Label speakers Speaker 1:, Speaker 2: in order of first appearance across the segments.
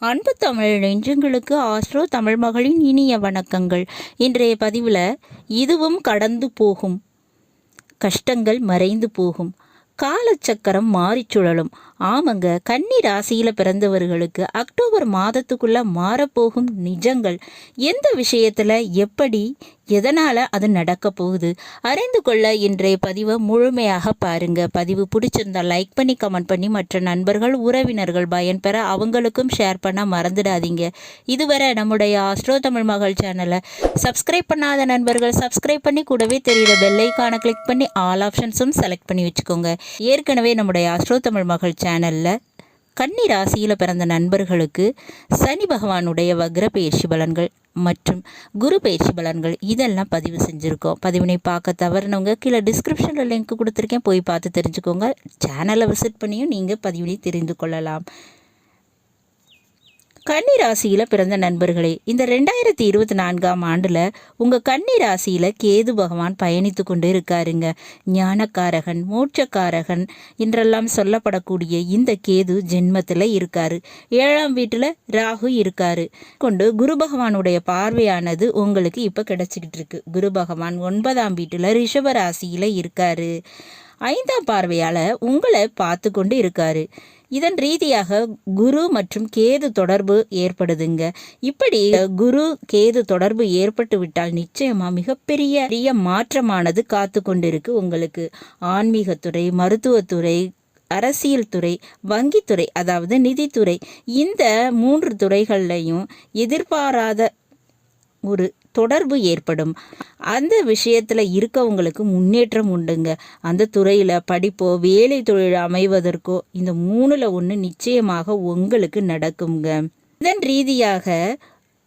Speaker 1: அன்பு தமிழ் நெஞ்சங்களுக்கு ஆஸ்ட்ரோ தமிழ் மகளின் இனிய வணக்கங்கள். இன்றைய பதிவில் இதுவும் கடந்து போகும். கஷ்டங்கள் மறைந்து போகும். காலச்சக்கரம் மாறிச் சுழலும். ஆமாங்க கன்னி ராசியில் பிறந்தவர்களுக்கு அக்டோபர் மாதத்துக்குள்ளே மாறப்போகும் நிஜங்கள். எந்த விஷயத்தில் எப்படி எதனால் அது நடக்க போகுது? அறிந்து கொள்ள இன்றைய பதிவை முழுமையாக பாருங்கள் பதிவு பிடிச்சிருந்தா லைக் பண்ணி கமெண்ட் பண்ணி மற்ற நண்பர்கள் உறவினர்கள் பயன்பெற அவங்களுக்கும் ஷேர் பண்ண மறந்துடாதீங்க. இதுவரை நம்முடைய ஆஸ்ட்ரோ தமிழ் மகள் சேனலை சப்ஸ்கிரைப் பண்ணாத நண்பர்கள் சப்ஸ்கிரைப் பண்ணி கூடவே தெரியுற பெல்லைக்கான கிளிக் பண்ணி ஆல் ஆப்ஷன்ஸும் செலக்ட் பண்ணி வச்சுக்கோங்க. ஏற்கனவே நம்முடைய ஆஸ்ட்ரோ தமிழ் மகள் சேனலில் கன்னி ராசியில் பிறந்த நண்பர்களுக்கு சனி பகவானுடைய வக்ர பயிற்சி பலன்கள் மற்றும் குரு பயிற்சி பலன்கள் இதெல்லாம் பதிவு செஞ்சுருக்கோம். பதிவினை பார்க்க தவறினவங்க கீழே டிஸ்கிரிப்ஷனில் லிங்க் கொடுத்துருக்கேன். போய் பார்த்து தெரிஞ்சுக்கோங்க. சேனலை விசிட் பண்ணியும் நீங்கள் பதிவினை தெரிந்து கொள்ளலாம். கன்னி ராசியில் பிறந்த நண்பர்களே இந்த ரெண்டாயிரத்தி இருபத்தி நான்காம் ஆண்டில் உங்கள் கன்னி ராசியில் கேது பகவான் பயணித்து கொண்டு இருக்காருங்க. ஞானக்காரகன் மோட்சக்காரகன் என்றெல்லாம் சொல்லப்படக்கூடிய இந்த கேது ஜென்மத்தில் இருக்காரு. ஏழாம் வீட்டில் ராகு இருக்காரு. கொண்டு குரு பகவானுடைய பார்வையானது உங்களுக்கு இப்போ கிடைச்சிக்கிட்டு இருக்கு. குரு பகவான் ஒன்பதாம் வீட்டில் ரிஷப ராசியில் இருக்காரு. ஐந்தாம் பார்வையால் உங்களை பார்த்து கொண்டு இருக்காரு. இதன் ரீதியாக குரு மற்றும் கேது தொடர்பு ஏற்படுதுங்க. இப்படி குரு கேது தொடர்பு ஏற்பட்டு விட்டால் நிச்சயமா மிகப்பெரிய பெரிய மாற்றமானது காத்து கொண்டிருக்கு உங்களுக்கு. ஆன்மீகத்துறை மருத்துவத்துறை அரசியல் துறை வங்கித்துறை அதாவது நிதித்துறை இந்த மூன்று துறைகள்லையும் எதிர்பாராத ஒரு தொடர்பு ஏற்படும். அந்த விஷயத்தில் இருக்கவங்களுக்கு முன்னேற்றம் உண்டுங்க. அந்த துறையில் படிப்போ வேலை தொழில் அமைவதற்கோ இந்த மூணில் ஒன்று நிச்சயமாக உங்களுக்கு நடக்குங்க இதன் ரீதியாக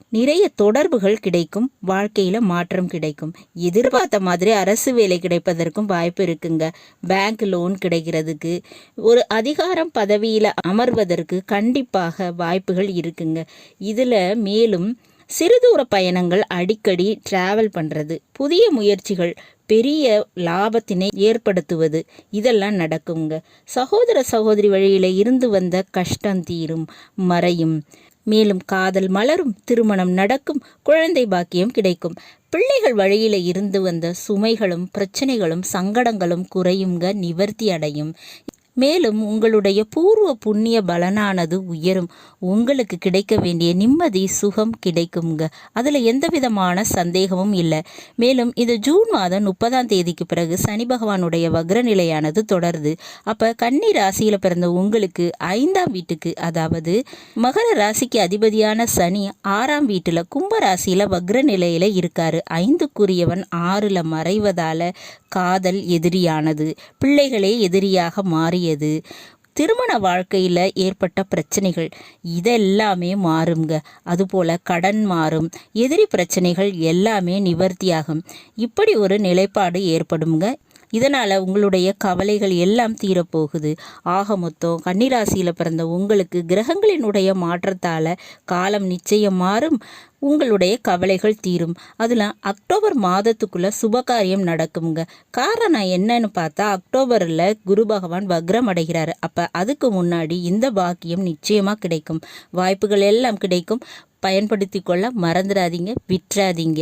Speaker 1: நிறைய தொடர்புகள் கிடைக்கும். வாழ்க்கையில் மாற்றம் கிடைக்கும். எதிர்பார்த்த மாதிரி அரசு வேலை கிடைப்பதற்கும் வாய்ப்பு இருக்குங்க. பேங்க் லோன் கிடைக்கிறதுக்கு ஒரு அதிகாரம் பதவியில் அமர்வதற்கு கண்டிப்பாக வாய்ப்புகள் இருக்குங்க. இதில் மேலும் சிறுதூர பயணங்கள் அடிக்கடி டிராவல் பண்ணுறது புதிய முயற்சிகள் பெரிய லாபத்தினை ஏற்படுத்துவது. இதெல்லாம் நடக்குங்க. சகோதர சகோதரி வழியில் இருந்து வந்த கஷ்டம் தீரும் மறையும். மேலும் காதல் மலரும் திருமணம் நடக்கும் குழந்தை பாக்கியம் கிடைக்கும். பிள்ளைகள் வழியில் இருந்து வந்த சுமைகளும் பிரச்சனைகளும் சங்கடங்களும் குறையுங்க நிவர்த்தி அடையும். மேலும் உங்களுடைய பூர்வ புண்ணிய பலனானது உயரும். உங்களுக்கு கிடைக்க வேண்டிய நிம்மதி சுகம் கிடைக்குங்க அதில் எந்த விதமான சந்தேகமும் இல்லை. மேலும் இது ஜூன் மாதம் முப்பதாம் தேதிக்கு பிறகு சனி பகவானுடைய வக்ரநிலையானது தொடருது. அப்போ கன்னி ராசியில் பிறந்த உங்களுக்கு ஐந்தாம் வீட்டுக்கு அதாவது மகர ராசிக்கு அதிபதியான சனி ஆறாம் வீட்டில் கும்ப ராசியில் வக்ர நிலையில் இருக்காரு. ஐந்துக்குரியவன் ஆறில் மறைவதால் காதல் எதிரியானது. பிள்ளைகளே எதிரியாக மாறியது. திருமண வாழ்க்கையில் ஏற்பட்ட பிரச்சனைகள் இதெல்லாமே மாறுங்க அதுபோல் கடன் மாறும் எதிரி பிரச்சனைகள் எல்லாமே நிவர்த்தியாகும். இப்படி ஒரு நிலைப்பாடு ஏற்படுங்க இதனால் உங்களுடைய கவலைகள் எல்லாம் தீரப்போகுது. ஆக மொத்தம் கன்னிராசியில் பிறந்த உங்களுக்கு கிரகங்களினுடைய மாற்றத்தால் காலம் நிச்சயம் மாறும். உங்களுடைய கவலைகள் தீரும். அதில் அக்டோபர் மாதத்துக்குள்ளே சுபகாரியம் நடக்குங்க காரணம் என்னன்னு பார்த்தா அக்டோபரில் குரு பகவான் வக்ரம் அடைகிறாரு. அப்போ அதுக்கு முன்னாடி இந்த பாக்கியம் நிச்சயமாக கிடைக்கும். வாய்ப்புகள் எல்லாம் கிடைக்கும். பயன்படுத்தி கொள்ள மறந்துடாதீங்க. விட்டுறாதீங்க.